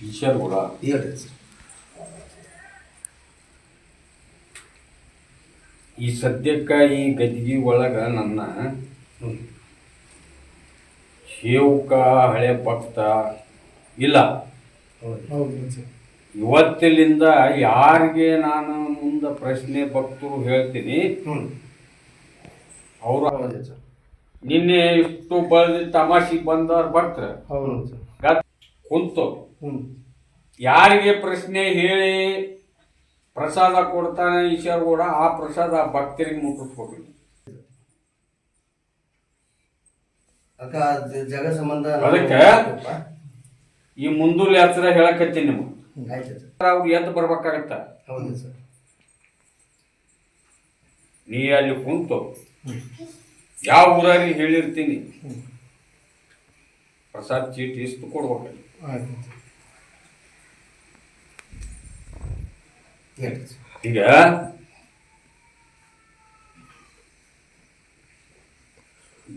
ಈಶ್ವರ್ ಕೂಡ ಹೇಳ್ರಿ ಸರ್ ಈ ಸದ್ಯಕ್ಕೆ ಈ ಗದ್ಗಿ ಒಳಗೆ ನನ್ನ. ಶಿವಕ ಹಳೆ ಭಕ್ತ ಇಲ್ಲ. ಹೌದು ಹೌದು. ಸರ್ ಇವತ್ತಿಲಿಂದ ಯಾರಿಗೆ ನಾನು ಮುಂದೆ ಪ್ರಶ್ನೆ ಭಕ್ತರು ಹೇಳ್ತೀನಿ ಅವರು ನಿನ್ನೆ ಇಷ್ಟು ಬಳದಿ ತಮಾಷೆಗೆ ಬಂದವ್ರು ಭಕ್ತರು. ಹೌದು ಸರ್. ಗತ್ ಕುಂತು. ಯಾರಿಗೆ ಪ್ರಶ್ನೆ ಹೇಳಿ ಪ್ರಸಾದ ಕೊಡ್ತಾನೆ ಈಶ್ವರ್ ಕೂಡ ಆ ಪ್ರಸಾದ ಭಕ್ತರಿಗೆ ಮುಟ್ಟಿಸ್ಬೇಕು ಜಗ ಸಂಬಂಧ ಅದಕ್ಕೆ? ಈ ಮುಂದೂಲಿ ಹತ್ರ ಹೇಳಕತ್ತೀನಿ ನಿಮಗೆ. ಅವ್ರು ಎದ್ದು ಬರ್ಬೇಕಾಗತ್ತ? ನೀ ಅಲ್ಲಿ ಕುಂತು. ಯಾವ ಊರಾಗಿ ಹೇಳಿರ್ತೀನಿ. ಪ್ರಸಾದ್ ಚೀಟಿ ಇಷ್ಟು ಕೊಡ್ಬೇಕು ಈಗ?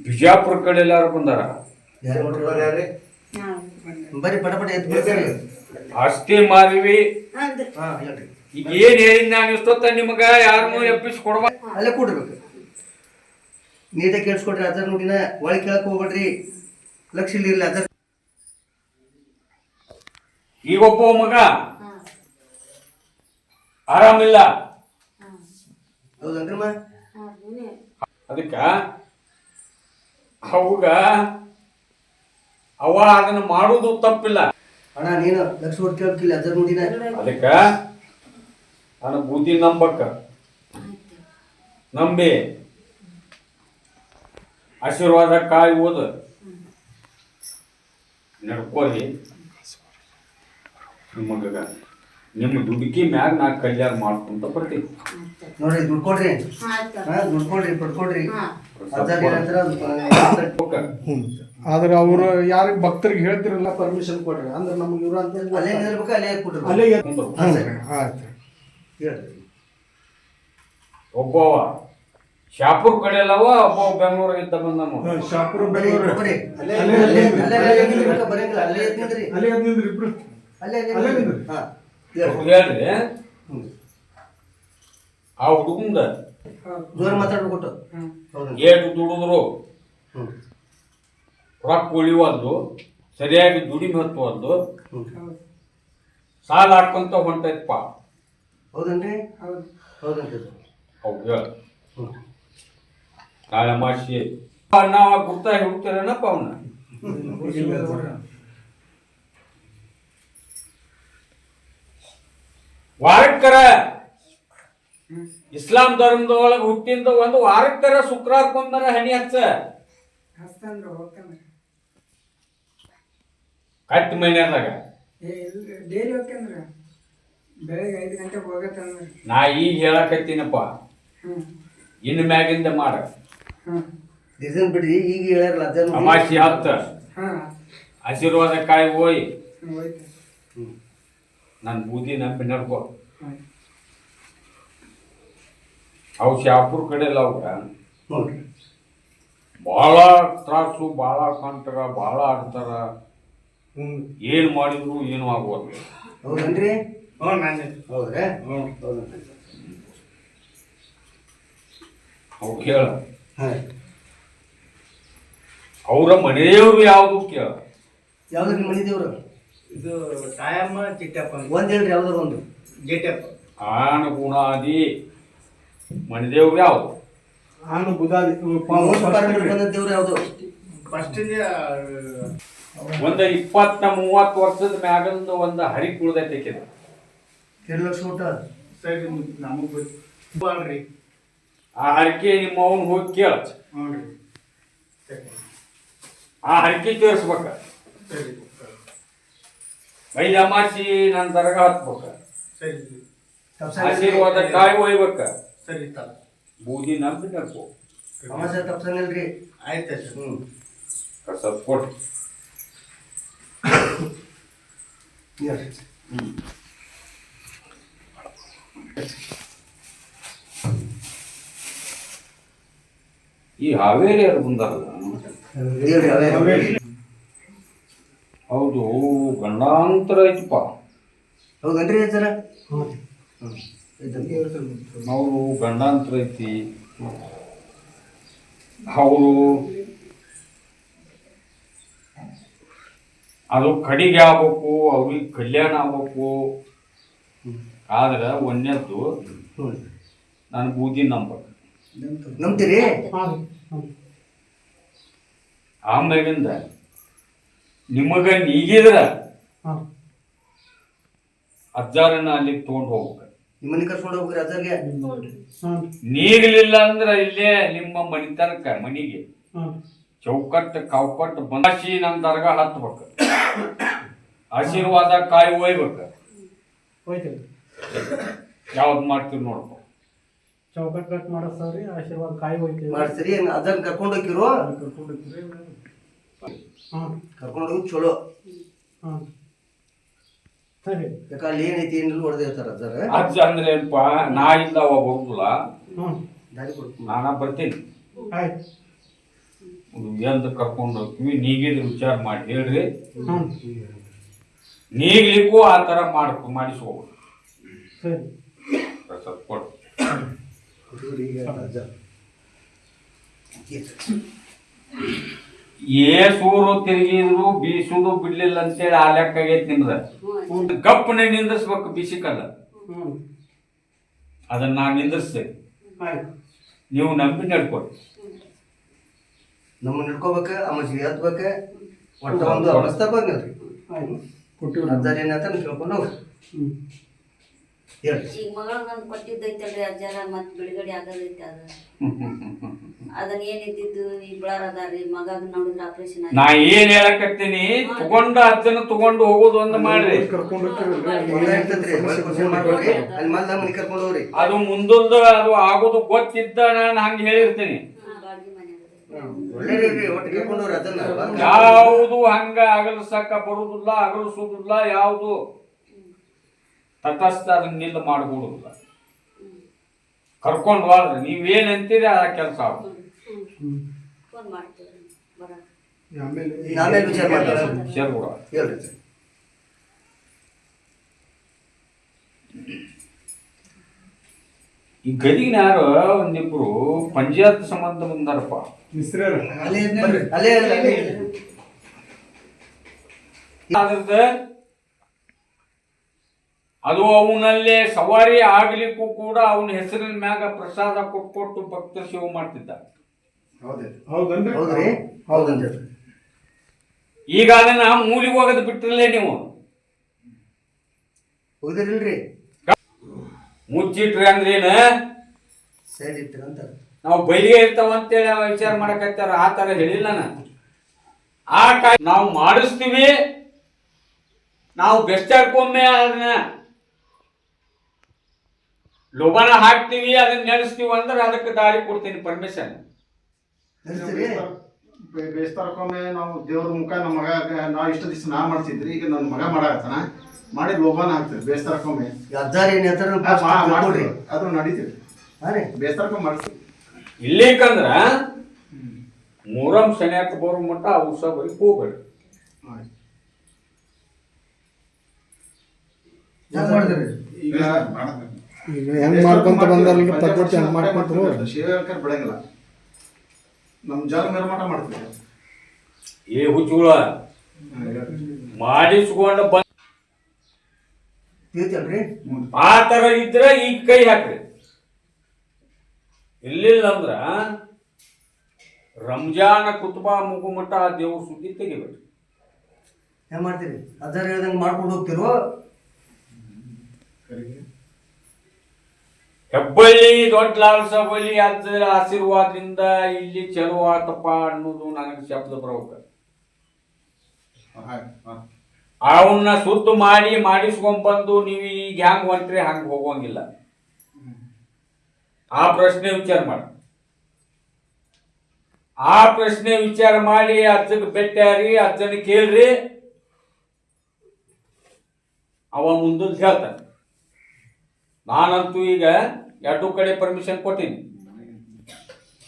ಬಿಜಾಪುರ ಕಡೆ ಎಲ್ಲಾರು ಬಂದಾರ? ಬರೀ ಕೊಟ್ಟರು ಯಾರ್ರಿ ಬರ್ರಿ ಪಟ ಪಟ ಎದ್ದು ಆಸ್ತಿ ಮಾರಿವಿ. ಈಗ ಏನ್ ಹೇಳಿದ್ ನಾನು ಇಷ್ಟೊತ್ತ ನಿಮಗ ಯಾರನ್ನೂ ಎಬ್ಬಿಸಿ ಕೊಡ್ಬ ಅಲ್ಲೇ ಕೊಡ್ಬೇಕು ನೀಟಾಗಿ ಕೇಳಿಸ್ಕೊಡ್ರಿ ಅದರ ನೋಡಿನ ಒಳಗೆ ಕೇಳಕ್ ಹೋಗ್ಬೇಡ್ರಿ. ಲಕ್ಷ ಇಲ್ಲಿ ಅದರ ಈಗ ಒಬ್ಬ ಮಗ. ಆರಾಮಿಲ್ಲ. ಅದಕ್ಕ ಅವಾಗ ಅವ ಅದನ್ನ ಮಾಡುದು ತಪ್ಪಿಲ್ಲ. ಅಣ್ಣ ನೀನು ಲಕ್ಷ ಕೊಟ್ಟು ಕೇಳಕ್ಕಿಲ್ಲ ಅದರ ಅದಕ್ಕ ನನ್ನ ಬುದ್ಧಿ ನಂಬಕ್ಕ ನಂಬಿ. ಆಶೀರ್ವಾದ ಕಾಯಿ ಓದು ನಡ್ಕೋರಿ ನಿಮಗ ನಿಮ್ಮ ದುಡುಕಿ ಮ್ಯಾಗ ನಾ ಕಲ್ಯಾಣ ಮಾಡ್ಕೊಂತ ಬರ್ತೀವಿ ನೋಡ್ರಿ ದುಡ್ಡು ಕೊಡ್ರಿ ಹಾ ದುಡ್ಡು ಕೊಡ್ರಿ ಪಡ್ಕೊಡ್ರಿ ಅದರ ಏನಂದ್ರ ಹೋಗ. ಆದ್ರೆ ಅವರು ಯಾರಿಗೆ ಭಕ್ತರಿಗೆ ಹೇಳ್ತಿರಲ್ಲ ಪರ್ಮಿಷನ್ ಕೊಡ್ರಿ ಅಂದ್ರೆ ನಮ್ಗೆ ಇವ್ರು ಅಂತ ಅಲ್ಲೇ ನಿಲ್ಬೇಕು ಅಲ್ಲೇ ಕೊಡ್ರಿ ಅಲ್ಲೇ ಆಯ್ತು ಹೇಳ್ರಿ ಒಬ್ಬವ ಶಾಪುರ್ ಕಡೆ ಅಲ್ಲವ ಒಬ್ಬ ಬೆಂಗಳೂರು ಇದ್ದ ಬಂದನು ಶಾಪುರ್ ಶಾಪುರ ಬರ್ರಿ ಬೆಂಗಳೂರು ಅಲ್ಲೇ ಅಲ್ಲೇ ಅಲ್ಲೇ ಅಲ್ಲೇ ಅಲ್ಲೇ ಅಲ್ಲೇ ಬರಂಗಿಲ್ಲ ಅಲ್ಲೇ ಅಲ್ಲೇ ನಿಂದ್ರಿ ಅಲ್ಲೇ ಅಲ್ಲೇ ಅಲ್ಲೇ ಇಬ್ರು ಅಲ್ಲೇ ಅಲ್ಲೇ ಅಲ್ಲೇ ನಿಂದ್ರಿ. ಹಾ. ಹೇಳ್ರಿ ಹ್ಮ್. ಆ ಹುಡುಗಂದ ಜೋರ್ ಮಾತಾಡ್ಬಿಟ್ಟು ಹೌದು. ಏಟು ದುಡಿದ್ರು. ಹ್ಮ್. ರೊಕ್ಕ ಉಳಿವಲ್ದು ಸರಿಯಾಗಿ ದುಡಿಮೆ ಹತ್ತುವಲ್ದು ಸಾಲ ಹಾಕೊಂತ ಹೊಂಟೈತಪ್ಪ. ಹೌದನ್ರಿ? ಹೌದನ್ರಿ ಹೌದಂತ ಹೇಳ. ಹ್ಮ್. ನಾಳೆ ಮಾಸಿ ನಾವು ಗುರ್ತಾಗಿ ಹುಡ್ತಾರೇನಪ್ಪ ಅವನ್ನ ವಾರಕ್ಕರ ಇಸ್ಲಾಂ ಧರ್ಮದೊಳಗೆ ಹುಟ್ಟಿಂದ ಒಂದು ವಾರಕ್ಕರ ಶುಕ್ರಾರ್ ಕೊಂದರ ಹನಿ ಹಚ್ಚ. ಕಟ್ ಇಲ್ರಿ ಡೈಲಿ ಹೋಗ್ತಾನ್ರಿ ಬೆಳಗ್ಗೆ ಐದು ಗಂಟೆಗೆ ಹೋಗತ್ತಂದ್ರಿ? ನಾ ಈಗ ಹೇಳಕತ್ತೀನಪ್ಪ. ಇನ್ನು ಮ್ಯಾಗಿಂದ ಮಾಡ. ಇದನ್ ಬಿಡ್ರಿ ಈಗ ಹೇಳಲ್ಲ ಅಮಾಸಿ ಹತ್ತ. ಹಾಂ. ಆಶೀರ್ವಾದ ಕಾಯಿ ಹೋಯ್. ಹೋಯ್ತು. ನನ್ನ ಬೂದಿ ನಂಬಿ ನಡ್ಕೋ ಅವು ಶಾಪುರ್ ಕಡೆ ಎಲ್ಲ ಅವ್ಗ ನೋಡ್ರಿ ಭಾಳ ತ್ರಾಸು ಭಾಳ ಕಾಣ್ತಾರ ಭಾಳ ಆಡ್ತಾರ. ಏನು ಮಾಡಿದ್ರು ಏನು ಆಗೋದು? ಹೌದನ್ರಿ? ಹ್ಞೂ ನಾನೇ. ಹೌದ್ರಾ? ಹ್ಞೂ ಹೌದನ್ರಿ. ಅವು ಕೇಳ. ಹಾ. ಅವರ ಮನೆಯವರು ಯಾವುದು ಕೇಳ. ಯಾವ್ದು ನಿಮ್ಮ ಮನೆ ದೇವ್ರು? ಇದು ತಾಯಮ್ಮ ಚಿಟ್ಟಪ್ಪ ಒಂದು ಹೇಳ್ರಿ ಯಾವುದೋ? ಒಂದು ಜೇಟಪ್ಪ ಆಣ ಗುಣಾದಿ ಮನೆದೇವ್ರು ಯಾವುದು ನಾನು ಬುಧಾದಿ ದೇವ್ರು ಯಾವ್ದು? ಫಸ್ಟ್ ಒಂದ ಇಪ್ಪತ್ತ ಮೂವತ್ತು ವರ್ಷದ ಮ್ಯಾಗಂದು ಒಂದು ಹರಿ ಕುಳ್ದೈತೆ ಎರಡು ಲಕ್ಷ ಊಟ ಸರಿ ನಮಗೆ ಬಾಳ್ರಿ. ಆ ಹರಕೆ ನಿಮ್ಮ ಅವನು ಹೋಗಿ ಕೇಳ. ಹ್ಞೂ ರೀ. ಸರಿ. ಆ ಹರಕೆ ತೋರಿಸ್ಬೇಕು ಸರಿ. ಐದು ಅಮಾಸಿ ನನ್ನ ದರಗ ಹತ್ಬೇಕ ಸರಿ. ಆಶೀರ್ವಾದ ಕಾಯಿ ಒಯ್ಬೇಕ. ಸರಿ ತಲ ಬೂದಿ ನಂಬಿ ನಡ್ಕೋ ಅಮಾಸೆ ತಪ್ಸಂಗಿಲ್ರಿ. ಆಯ್ತು ಸರ್ ಹ್ಞೂ ಕಸ ಕೊಟ್ಟು ಹ್ಞೂ ಈ ಹಾವೇರಿ ಅವ್ರು ಬಂದಾರಲ್ಲ ಹಾವೇರಿ. ಹೌದು ಗಂಡಾಂತರ ಐತಪ್ಪ. ಹೌದನ್ರಿ ಸರ? ಅವರು ಗಂಡಾಂತರ ಐತಿ. ಅವರು ಅದು ಕಡಿಗೆ ಆಗ್ಬೇಕು ಅವ್ರಿಗೆ ಕಲ್ಯಾಣ ಆಗ್ಬೇಕು. ಆದ್ರೆ ಒಂದೇದ್ದು ನಾನು ಬೂದಿ ನಂಬಕ್. ನಂಬ್ತೀರಿ? ಆಮೇಲಿಂದ ನಿಮಗ ನೀಗಿದ್ರ ಅಜ್ಜಾರನ್ನ ಅಲ್ಲಿಗೆ ತಗೊಂಡು ಹೋಗ್ಬೇಕು. ನಿಮ್ಮನ್ನ ಕರ್ಕೊಂಡು ಹೋಗ್ರಿ ಅಜ್ಜರ್ಗೆ? ನೀಗಲಿಲ್ಲ ಅಂದ್ರೆ ಇಲ್ಲೇ ನಿಮ್ಮ ಮನಿತನಕ ಮನಿಗೆ. ಚೌಕಟ್ಟು ಕೌಕಟ್ ಬಂದಾಸಿ ನಮ್ ದರ್ಗ ಹತ್ಬೇಕು. ಆಶೀರ್ವಾದ ಕಾಯಿ ಒಯ್ಬೇಕು. ಯಾವ್ದು ಮಾಡ್ತೀವಿ ನೋಡ್ಕೊ. ಚೌಕಟ್ ಕಟ್ ಮಾಡಿಸ್ತಾವ್ರಿ ಆಶೀರ್ವಾದ ಕಾಯಿ ಹೋಯ್ತೀವಿ ಮಾಡ್ತೀರಿ ಅದನ್ನ ಕರ್ಕೊಂಡು ಹೋಗಿರೋ ಹಾಂ ಕರ್ಕೊಂಡು ಹೋಗಿ ಚಲೋ. ಹಾಂ ಸರಿ. ಯಾಕೆ ಅಲ್ಲಿ ಏನೈತಿ ಏನಿಲ್ಲ ಹೊಡೆದಿರ್ತಾರ ಸರ್ ಅಜ್ಜ ಅಂದ್ರೆ ಏನಪ್ಪ ನಾ ಇಲ್ಲ ಅವಾಗ ಹ್ಞೂ ದಾರಿ ಕೊಡ್ತೀನಿ ನಾನ ಬರ್ತೀನಿ. ಎಂತ ಎಂದು ಕರ್ಕೊಂಡು ಹೋಗ್ತೀವಿ ನೀಗಿದ ವಿಚಾರ ಮಾಡಿ ಹೇಳ್ರಿ. ನೀಗ್ಲಿಕ್ಕೂ ಆ ಥರ ಮಾಡ್ಕೊ ಮಾಡಿಸ್ಕೋಬೋದು. ಸರಿ. ಪ್ರಸಾದ ಕೊಡು. ಏ ಸೂರು ತಿರುಗಿದ್ರು ಬೀಸುದು ಬಿಡ್ಲಿಲ್ಲ ಅಂತೇಳಿ ಆ ಲೆಕ್ಕ ಆಗೈತಿ ನಿಮ್ದ ಗಪ್ಪನೆ ನಿಂದ್ರಿಸ್ಬೇಕು ಬಿಸಿಕಲ್ಲ. ಹ್ಞೂ ಅದನ್ನ ನಾನು ನಿಂದ್ರಿಸ್ತೇನೆ. ಆಯ್ತು. ನೀವು ನಂಬಿ ನಡ್ಕೊಡಿ ನಮ್ಮ ನಡ್ಕೋಬೇಕ ಅಮ್ಮಜಿಗೆ ಹತ್ಬೇಕ ಒಟ್ಟ ಒಂದು ಅವಸ್ಥೆ ಬಂದ್ರಿ ಆಯ್ತು. ಅಜ್ಜಾರ ಏನಂತ ಕೇಳ್ಕೊಂಡು ಹೋಗ್ರಿ. ಹ್ಞೂ ಹೇಳ್ರಿ. ಈಗ ಮಗಳನ್ನೊಂದು ಕೊಟ್ಟಿದ್ದೈತಲ್ರಿ ಅಜ್ಜಾರ ಮತ್ತೆ ಬಿಡುಗಡೆ ಆಗೋದೈತೆ ಅದ. ಅದನ್ನ ಏನಿದ್ದಿದ್ದು ನೋಡಿದ್ರ ಆಪರೇಷನ್ ನಾ ಏನ್ ಹೇಳಕತ್ತೀನಿ ತಗೊಂಡ ಅಜ್ಜನ ತಗೊಂಡು ಹೋಗೋದು ಒಂದು ಮಾಡ್ರಿ. ಕರ್ಕೊಂಡು ಅಲ್ಲಿ ಮನೆ ಕರ್ಕೊಂಡು ಹೋಗ್ರಿ. ಅದು ಮುಂದೊಂದು ಅದು ಆಗೋದು ಗೊತ್ತಿದ್ದ ನಾನು ಹಂಗ ಹೇಳಿರ್ತೀನಿ. ಕರ್ಕೊಂಡು ಯಾವುದು ಹಂಗ ಅಗಲಸಕ್ಕ ಬರುದಿಲ್ಲ ಅಗಲಿಸುದಿಲ್ಲ ಯಾವುದು? ತಟಸ್ಥ ಅದನ್ನ ನಿಲ್ಲ ಮಾಡ್ಕೊಡುದಿಲ್ಲ ಕರ್ಕೊಂಡು ಹೋದ್ರೆ ನೀವೇನ್ ಅಂತೀರಿ ಆ ಕೆಲಸ ಆಗುತ್ತೆ ಫೋನ್ ಮಾಡ್ತೀವಿ ಬರ. ಆಮೇಲೆ ಈಗ ಆಮೇಲೆ ವಿಚಾರ ಮಾಡ್ತಾರ ಶೇರ್ಗುಡ ಹೇಳ್ರಿ ಸರ್. ಈ ಗದಿಗಿನ ಯಾರು ಒಂದಿಬ್ರು ಪಂಚಾಯತ್ ಸಂಬಂಧ ಬಂದಾರಪ್ಪ. ಅದು ಅವನಲ್ಲೇ ಸವಾರಿ ಆಗ್ಲಿಕ್ಕೂ ಕೂಡ ಅವನ ಹೆಸರಿನ ಮ್ಯಾಗ ಪ್ರಸಾದ ಕೊಟ್ಟು ಕೊಟ್ಟು ಭಕ್ತ ಸೇವೆ ಮಾಡ್ತಿದ್ದ ಹೌದ್ರಿ. ಹೌದಂತ ಈಗ ಅದನ್ನ ಮೂಲಿಗೆ ಹೋಗೋದು ಬಿಟ್ಟಿರಲೇ ನೀವು. ಹೋಗಿದಿರಿಲ್ರಿ. ಮುಚ್ಚಿಟ್ರಿ ಅಂದ್ರೇನ ಸರಿ ಅಂತ. ನಾವು ಬೈಲಿಗೆ ಇರ್ತಾವ ಅಂತೇಳಿ ಅವ ವಿಚಾರ ಮಾಡಕತ್ತಾರ ಆ ತರ ಹೇಳಿಲ್ಲ ನಾನು. ಆ ಕಾಯ್ ನಾವು ಮಾಡಿಸ್ತೀವಿ. ನಾವು ಬೆಸ್ಟಾಡ್ಕೊಮ್ಮೆ ಅದನ್ನ ಲೋಬಾನ ಹಾಕ್ತೀವಿ ಅದನ್ನ ನಡೆಸ್ತೀವಿ ಅಂದ್ರೆ ಅದಕ್ಕೆ ದಾರಿ ಕೊಡ್ತೀನಿ ಪರ್ಮಿಷನ್. ನಡೆಸ್ತೀರಿ ಬೇಸ್ತಾರಕ್ಕೊಮ್ಮೆ ನಾವು ದೇವ್ರ ಮುಖ ನಮ್ಮ ಮಗ ನಾವು ಇಷ್ಟು ದಿವಸ ನಾ ಮಾಡ್ತಿದ್ರಿ ಈಗ ನನ್ನ ಮಗ ಮಾಡಾಕತ್ತಾನ. ಮಾಡಿ ಲೋಬಾನ ಆಗ್ತದೆ ಬೇಸ್ತಾರಕ್ಕೊಮ್ಮೆ ಈ ಅಜ್ಜಾರ ಏನ್ ಹೇಳ್ತಾರ ಆ, ಮಾ- ಮಾಡ್ತೀವಿ. ಅದು ನಡೀತೀವಿ ಹಾಂ ರೀ. ಬೇಸ್ತಾರಕ್ಕೊಮ್ಮೆ ಮಾಡ್ತೀವಿ. ಇಲ್ಲಿಕಂದ್ರ ಮೂರಂ ಶನಿಯಾಕ ಬರೋ ಮಟ್ಟ ಆ ಉತ್ಸವ ಬರೀ ಹೋಗ್ಬೇಡಿ ಈಗ ಹೆಂಗ್ ಮಾಡ್ಕೊಂತ ಬಂದ್ರೆ ಪದ್ಧತಿ ಹೆಂಗ್ ಮಾಡ್ಕೊಂತ. ಶಿವಕರ್ ಬೆಳಗಿಲ್ಲ. ನಮ್ಮ ಜಾಗ ನಿರ್ಮಾಣ ಮಾಡ್ತೀವಿ. ಏ ಹುಚ್ಚುಗಳ ಮಾಡಿಸ್ಕೊಂಡು ಬಂದ ತಿಳಿತಲ್ರಿ ಆ ತರ ಇದ್ರೆ ಈಗ ಕೈ ಹಾಕ್ರಿ. ಇಲ್ಲಿಲ್ಲ ಅಂದ್ರ ರಂಜಾನ ಕುತುಬಾ ಮುಗುಮಟ್ಟ ಆ ದೇವ್ರ ಸುದ್ದಿ ತೆಗಿಬೇಡ್ರಿ. ಏನ್ ಮಾಡ್ತೀರಿ? ಅದರ ಹೇಳ್ದಂಗೆ ಮಾಡ್ಕೊಂಡು ಹೋಗ್ತಿರೋ? ಹೆಬ್ಬಳ್ಳಿ ದೊಡ್ಡ ಲಾಲ್ ಸಭಲಿ ಅಜ್ಜ ಆಶೀರ್ವಾದದಿಂದ ಇಲ್ಲಿ ಚಲೋ ಆತಪ್ಪ ಅನ್ನೋದು ನನಗೆ ಶಬ್ದ ಬರ್ಬೇಕು ಅವನ್ನ ಸುದ್ದು ಮಾಡಿ ಮಾಡಿಸ್ಕೊಂಡ್ಬಂದು ನೀವು ಈಗ ಹ್ಯಾಂಗ ಹೊಂಟ್ರಿ ಹಂಗ ಹೋಗೋಂಗಿಲ್ಲ. ಆ ಪ್ರಶ್ನೆ ವಿಚಾರ ಮಾಡಿ. ಆ ಪ್ರಶ್ನೆ ವಿಚಾರ ಮಾಡಿ ಅಜ್ಜಗೆ ಬೆಟ್ಟಾರಿ ಅಜ್ಜನ ಕೇಳ್ರಿ. ಅವ ಮುಂದದ್ದು ಹೇಳ್ತಾನೆ. ನಾನಂತೂ ಈಗ ಎರಡು ಕಡೆ ಪರ್ಮಿಷನ್ ಕೊಟ್ಟಿನಿ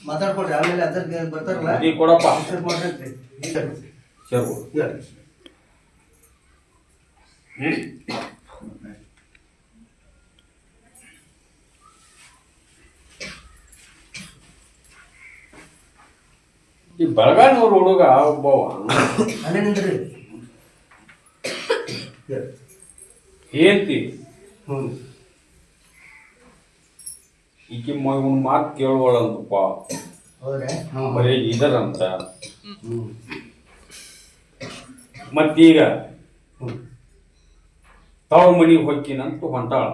ಮಾತಾಡ್ಕೊಡ್ರಿ ಆಮೇಲೆ ಅದ್ರ ಬರ್ತಾರಲ್ಲ? ನೀ ಕೊಡಪ್ಪ. ಡಿಸ್ಕಸ್ ಮಾಡ್ರಿ ಸರ್. ಈ ಬೆಳಗಾನವ್ರ ಹುಡುಗ ಒಬ್ಬವ ಅಲ್ಲೇ ನಿಂದ್ರಿ ಹ್ಞೂ ಈಕಿ ಮಗನ ಮಾತು ಕೇಳುವಳಂತಪ್ಪ ಬರೀ ಇದರಂತ ಮತ್ತೀಗ ತವ್ರ ಮನಿಗೆ ಹೊಕ್ಕಿನಂತ ಹೊಂಟಾಳ.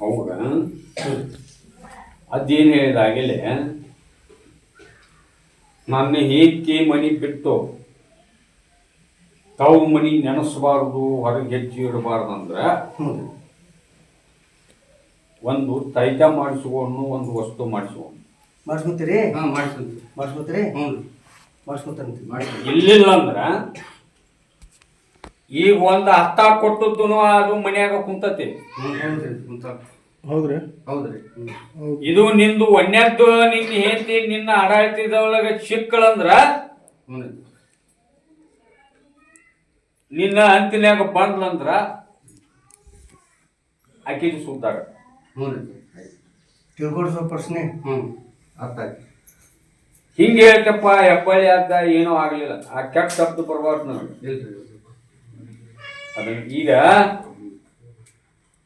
ಹೌದ? ಅದೇನು ಹೇಳಿದಾಗಲೇ ನನ್ನ ಹೇಗೆ ಮನಿ ಬಿಟ್ಟು ತವ್ರ ಮನಿ ನೆನೆಸಬಾರ್ದು ಹೊರಗೆ ಹೆಜ್ಜೆ ಇಡಬಾರ್ದಂದ್ರೆ ಅಂದ್ರೆ ಒಂದು ತೈಕ ತೈತ ಮಾಡಿಸ್ಕೊಂಡು ಒಂದು ವಸ್ತು ಮಾಡಿಸ್ಕೊಂಡು ಮಾಡಿಸ್ಕೊತೀರಿ? ಹಾಂ ಮಾಡ್ತೀನಿ ಮಾಡಿಸ್ಕೊತೀರಿ? ಹ್ಞೂ ಮಾಡಿಸ್ಕೊತಾರಂತೆ. ಮಾಡ್ತೀನಿ ಇಲ್ಲಿಲ್ಲ ಅಂದ್ರ ಈಗ ಒಂದು ಹತ್ತ ಕೊಟ್ಟದ್ದು ಅದು ಮನ್ಯಾಗ ಕುಂತತಿ. ಹೌದ್ರಿ ಕುಂತ ಹೌದ್ರಿ? ಹೌದ್ರಿ. ಇದು ನಿಂದು ಒನ್ಯದ್ದು ನಿನ್ನ ಹೆಂಡತಿ ನಿನ್ನ ಆಡಳಿತದೊಳಗ ಚಿಕ್ಕಳಂದ್ರ ಹ್ಞೂ ನಿನ್ನ ಅಂತಿನ್ಯಾಗ ಬಂದ್ಲಂದ್ರ ಆಕಿದು ಸುತ್ತಾಗ ಹ್ಞೂ ತಿಳ್ಕೊಡ್ರಿ ಸ್ವಲ್ಪ ಪ್ರಶ್ನೆ. ಹ್ಞೂ. ಅರ್ಥ ಆಯ್ತು. ಹಿಂಗೆ ಹೇಳ್ತಪ್ಪ ಹೆಬ್ಬಳ್ಳಿ ಅದ ಏನೂ ಆಗ್ಲಿಲ್ಲ. ಆ ಕೆಟ್ಟ ಶಬ್ದ ಬರಬಾರ್ದು ನನಗೆ ಇಲ್ರಿ ಅದನ್ನ ಈಗ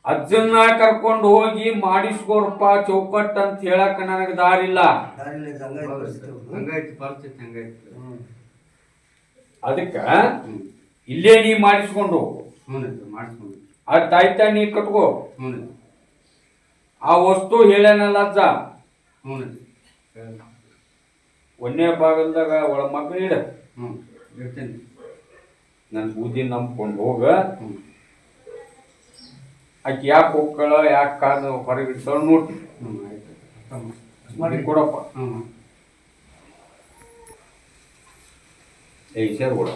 ಅಜ್ಜನ್ನ ಕರ್ಕೊಂಡು ಹೋಗಿ ಮಾಡಿಸ್ಕೋರಪ್ಪ ಚೌಕಟ್ ಅಂತ ಹೇಳಕ್ ನನಗೆ ದಾರಿಲ್ಲ. ಅದಕ್ಕ ಇಲ್ಲೇ ನೀ ಮಾಡಿಸ್ಕೊಂಡು. ಹ್ಞೂ ಮಾಡಿಸ್ಕೊಂಡು ಆ ತಾಯ್ತ ನೀ ಕಟ್ಕೋ. ಹ್ಞೂ ಆ ವಸ್ತು ಹೇಳ್ಯಾನಲ್ಲ ಅಜ್ಜ? ಹ್ಞೂ ಒಂದೇ ಭಾಗದಾಗ ಒಳ ಮಕ್ಕಳು ಇಡ. ಹ್ಞೂ ನನ್ನ ಬೂದಿ ನಂಬ್ಕೊಂಡು ಹೋಗ. ಆಕಿ ಯಾಕೆ ಹೋಗ್ಕಳ ಯಾಕೆ ಕಾದು ಹೊರಗೆ ಇಡ್ತಾಳ ನೋಡ್ತೀನಿ ಮಾಡಿ ಕೊಡಪ್ಪ. ಹ್ಞೂ. ಏ ಸರ್ ಕೊಡ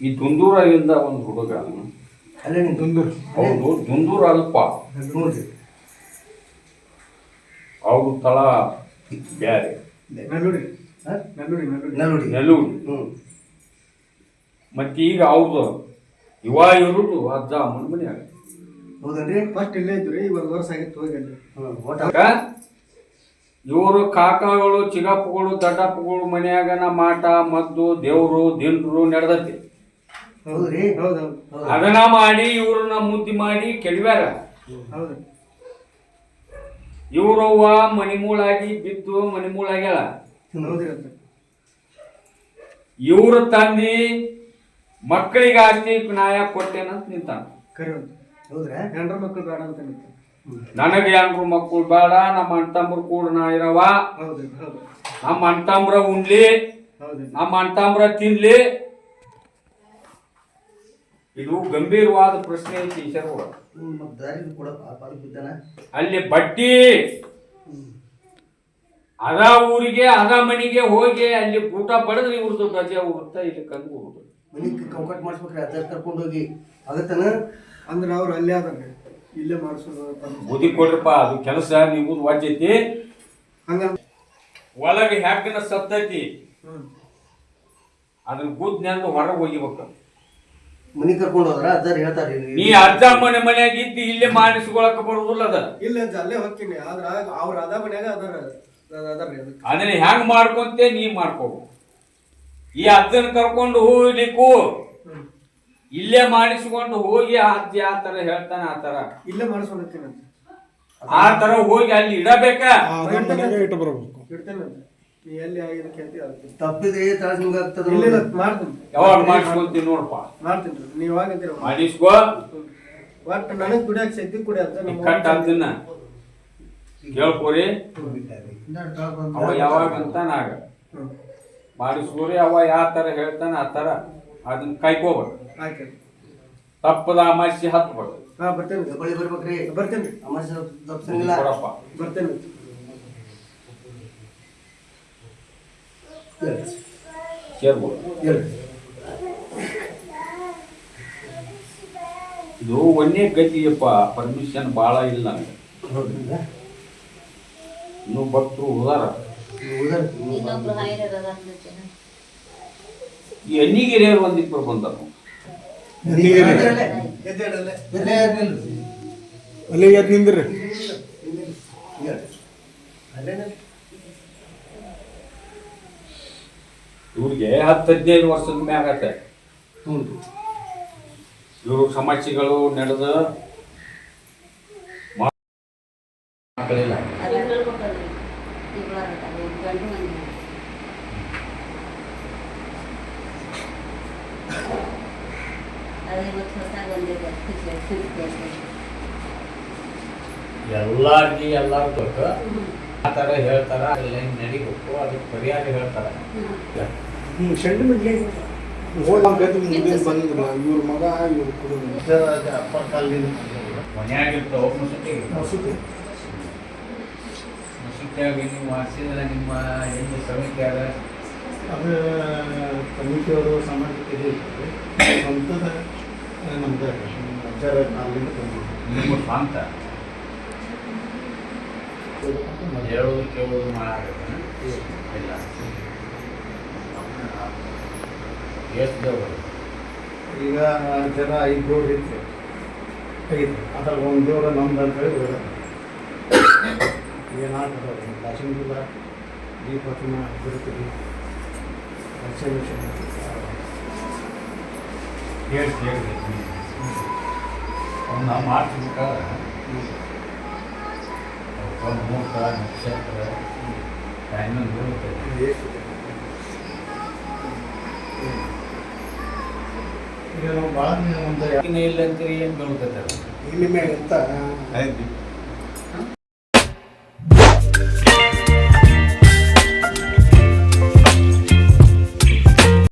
ಈ ದುಂದೂರಾಗಿಂದ ಒಂದು ಹುಡುಗ. ಅಲ್ಲೇ ದುಂದೂರ್. ಹೌದು ದುಂದೂರ ಅಲ್ಪ. ನೋಡಿ ಅವ್ರ ತಳ ಬ್ಯಾರೆ. ನೆಲ್ಲೂರಿ. ಹಾಂ? ನಲ್ಲೂರಿ ನಲ್ಲೂರಿ. ಹ್ಞೂ ಮತ್ತೆ ಈಗ ಅವ್ರದ್ದು ಇವ ಇರೋದು ಅಜ್ಜ ಅಮ್ಮನ ಮನ್ಯಾಗ. ಹೌದಲ್ರಿ ಫಸ್ಟ್ ಇಲ್ಲೇ ಇದ್ರಿ ಇವಾಗ ವರ್ಷ ಆಗಿತ್ತು ಹೋಗಿ ಇವರು ಕಾಕಾಗಳು ಚಿಗಪ್ಪಗಳು ದಡ್ಡಪ್ಪಗಳು ಮನೆಯಾಗನ ಮಾಟ ಮದ್ದು ದೇವರು ದಿಂಡ್ರು ನಡೆದತಿ. ಹೌದ್ರಿ? ಹೌದು ಹೌದು. ಹೌದು. ಅದನ್ನ ಮಾಡಿ ಇವ್ರನ್ನ ಮುದ್ದಿ ಮಾಡಿ ಕೆಡವ್ಯಾರ? ಹೌದು. ಇವ್ರವ್ವ ಮನಿಮೂಳಾಗಿ ಬಿದ್ದು ಹೌದ್ರಿ ಅಂತ ಇವ್ರ ತಂದಿ ಮಕ್ಕಳಿಗೆ ಆಸ್ತಿ ನ್ಯಾಯ ಕೊಟ್ಟೇನಂತ ನಿಂತಾನ. ಕರಿ ಅಂತ ಹೌದ್ರಾ? ಹೆಂಡ್ರ ಮಕ್ಕಳು ಬೇಡ ಅಂತ ನಿಂತು ನನಗೆ ಯಾರು ಮಕ್ಕಳು ಬೇಡ ನಮ್ಮ ಅಣ್ತಂಬ್ರು ಕೂಡ ನಾ ಇರವ ಹೌದ್ರಿ ಹೌದು. ನಮ್ಮ ಅಣ್ತಂಬ್ರ ಉಣ್ಲಿ ನಮ್ಮ ಅಣ್ತಂಬ್ರ ತಿನ್ಲಿ. ಇದು ಗಂಭೀರವಾದ ಪ್ರಶ್ನೆ ಐತಿ ಈಶ್ವರ ಅಲ್ಲಿ ಬಟ್ಟಿ. ಅದ ಊರಿಗೆ ಅದ ಮನೆಗೆ ಹೋಗಿ ಅಲ್ಲಿ ಊಟ ಪಡೆದ್ರೆ ಇವ್ರದ್ದು ರಜೆ ಹೋಗುತ್ತಾ ಇಲ್ಲಿ ಕಂದು ಹೋಗುದು ಮನಿಗೆ ಕಂಕಟ್ ಮಾಡಿಸ್ಬೇಕ್ರಿ ಅಜ್ಜಾರ್ ಕರ್ಕೊಂಡು ಹೋಗಿ. ಆಗತ್ತನ ಅಂದ್ರೆ ಅವ್ರು ಅಲ್ಲೇ ಅದಾರ್ರಿ ಇಲ್ಲೇ ಮಾಡಿಸೋದು ಬುದ್ಧಿ ಕೊಡ್ರಪ್ಪ ಅದು ಕೆಲಸ ನೀವು ವಾಜ್ಯತಿ ಹಂಗ. ಒಳಗೆ ಹ್ಯಾಕನ ಸತ್ತೈತಿ. ಅದ್ರ ಅದನ್ನ ಗುದ್ನೆಂದು ಹೊರಗೆ ಹೋಗಿಬೇಕು. ಮನಿಗೆ ಕರ್ಕೊಂಡು ಹೋದ್ರ ಅಜ್ಜಾರ್ ಹೇಳ್ತಾರೆ ನೀ ಅಜ್ಜ ಮನೆ ಮನ್ಯಾಗ ಇದ್ದು ಇಲ್ಲೇ ಮಾಡಿಸ್ಕೊಳಕ್ ಬರುದಿಲ್ಲ ಅದ. ಇಲ್ಲ ಅಜ್ಜ ಅಲ್ಲೇ ಹೋಗ್ತೀನಿ. ಆದ್ರ ಅವ್ರ ಅದ ಮನ್ಯಾಗ ಅದಾರ ಅದಾರ್ರಿ ಅದಕ್ಕೆ ಅದನ್ನ ಹೆಂಗ್ ಮಾಡ್ಕೊಂತೆ ನೀ ಮಾಡ್ಕೋ ಈ ಅಜ್ಜನ ಕರ್ಕೊಂಡು ಹೋಗ್ಲಿಕ್ಕೂ ಇಲ್ಲೇ ಮಾಡಿಸ್ಕೊಂಡು ಹೋಗಿ ಅಜ್ಜಿ ಆ ತರ ಹೇಳ್ತಾನೆ ಆ ತರ ಇಲ್ಲೇ ಮಾಡಿಸ್ಕೊಂಡ್ತೀನಿ ಅಂತ ಆ ತರ ಹೋಗಿ ಅಲ್ಲಿ ಇಡಬೇಕಾ? ಇಟ್ಟು ಬರ್ಬೇಕು. ಇಡ್ತೇನಂತೆ ನೀ ಎಲ್ಲಿ ಆಗಿದೆ ಕೇಳ್ತಿ ಅದಕ್ಕೆ ತಪ್ಪಿದ್ರೆ ತ್ರಾಸ ನಿಮ್ಗೆ ಆಗ್ತದ ಇಲ್ಲ ಮಾಡ್ತೀನಿ. ಯಾವಾಗ ಮಾಡಿಸ್ಕೊಂತೀನಿ ನೋಡಪ್ಪ ಮಾಡ್ತೀನಿ ರೀ ನೀವು ಯಾವಾಗಂತೀರ ಮಾಡಿಸ್ಕೋ. ಒಟ್ಟು ನನಗೆ ಕುಡಿಯಕ್ಕೆ ಶಕ್ತಿ ಕುಡಿ ಅಂತ ಈ ನಮ್ಮ ಕಟ್ ಅದನ್ನ ಕೇಳ್ಕೊರಿ. ಅವ ಯಾವಾಗ ಅಂತ ನಾಗ ಹ್ಮ್. ಮಾಡಿಸ್ಕೋರಿ ಅವ ಯಾವ ತರ ಹೇಳ್ತಾನ ಆ ತರ ಅದನ್ನ ಕಾಯ್ಕೋಬೇಕು ಆಯ್ತು. ತಪ್ಪದ ಅಮಾಸಿ ಹತ್ಬೇಕು ಹಾಂ ಬರ್ತೇನೆ. ಬಳಿ ಬರ್ಬೇಕ್ರಿ. ಬರ್ತೇನೆ. ಅಮಾಸಿ ಕೊಡಪ್ಪ. ಬರ್ತೇನೆ. ಹೇಳ್ರಿ ಇದು ಒಂದೇ ಗತಿಯಪ್ಪ ಪರ್ಮಿಷನ್ ಭಾಳ ಇಲ್ಲ ಇನ್ನು ಹೌದ್ರಾ? ಇನ್ನೂ ಭಕ್ತರು ಉದಾರ. ಈ ಎಣ್ಣಿಗೆರೆಯರು ಒಂದಿಬ್ಬರು ಬಂದರು ಅಲ್ಲೇ ನಿಂದ್ರಿ ಹೇಳ್ರಿ. ಅಲ್ಲೇನ? ಇವ್ರಿಗೆ ಹತ್ತು ಹದಿನೈದು ವರ್ಷದ ಮ್ಯಾಗ ಆತ ಹ್ಞೂ ರೀ. ಇವರು ಸಮಸ್ಯೆಗಳು ನಡೆದ ಮಕ್ಕಳಿಲ್ಲ. ಅದು ಹೇಳ್ಬೇಕಲ್ರಿ ಈ ಬ್ಲರ್ ಅದ ಒಂದು ಗಂಡು ಮಂದಿ ಅದು ಇವತ್ತು ಹೊಸ ಬಂದಿದೆ ಎಲ್ಲಾರ್ಗಿ ಎಲ್ಲಾರು ಗೊತ್ತು. ಆ ಥರ ಹೇಳ್ತಾರ ಅದೆಲ್ಲ ಹಿಂಗ್ ನಡಿಬೇಕು ಅದಕ್ಕೆ ಪರಿಹಾರ ಹೇಳ್ತಾರ. ಹ್ಞೂ ಹೋಗಿ ನಮ್ಮ ಗತಿ ಮುಂದೆ ಬಂದಿಲ್ಲ ಇವ್ರ ಮಗ ಇವ್ರ ಮಸೂತಿ ಮುಸುಟಿಯಾಗಿ ನೀವು ವಾಸಿಸಿದ ನಿಮ್ಮ ಹೆಣ್ಣು ಸಮಿತಿ ಅದ ಅದು ಕಮಿಟಿಯವರು ಸಮಾಜಕ್ಕೆ ಇದೆ ಸ್ವಂತದ ನಮ್ದು ಅಜ್ಜರ ಕಾಲದಿಂದ ಬಂದಿದೆ ನಿಮ್ಮ ಸ್ವಂತ? ಹೇಳೋದು ಕೇಳೋದು ಮಾಡಾಕತ್ತಾನ ಇಲ್ಲ. ಎಷ್ಟು ದೇವರು ಈಗ ಜನ ಐದು ದೇವ್ರು ಇತ್ತು ಐದು. ಅದ್ರಾಗ ಒಂದು ದೇವ್ರ ನಮ್ದು ಅಂತ ಹೇಳಿ ಬೇಡ ಏನಾಗ್ತದೆ ದಾಸನಗಿಲ್ಲ ದೀಪತಿನ ಬಿಡುತ್ತೀವಿ ಹೇಳಿ ಹೇಳಿ ಅವನ್ನ ಮಾಡ್ತಿರ್ಬೇಕಾದ್ರೆ ಮುಹೂರ್ತ ನಕ್ಷತ್ರ ಟೈಮಿಂಗ್ ಬರುತ್ತೆ ಭಾಳ ಇಲ್ಲ ಅಂತೀರಿ ಏನು ಬೀಳ್ತೈತೆ ಇಲ್ಲಿ ಮೇಲೆ ಅಂತ ಆಯ್ತು.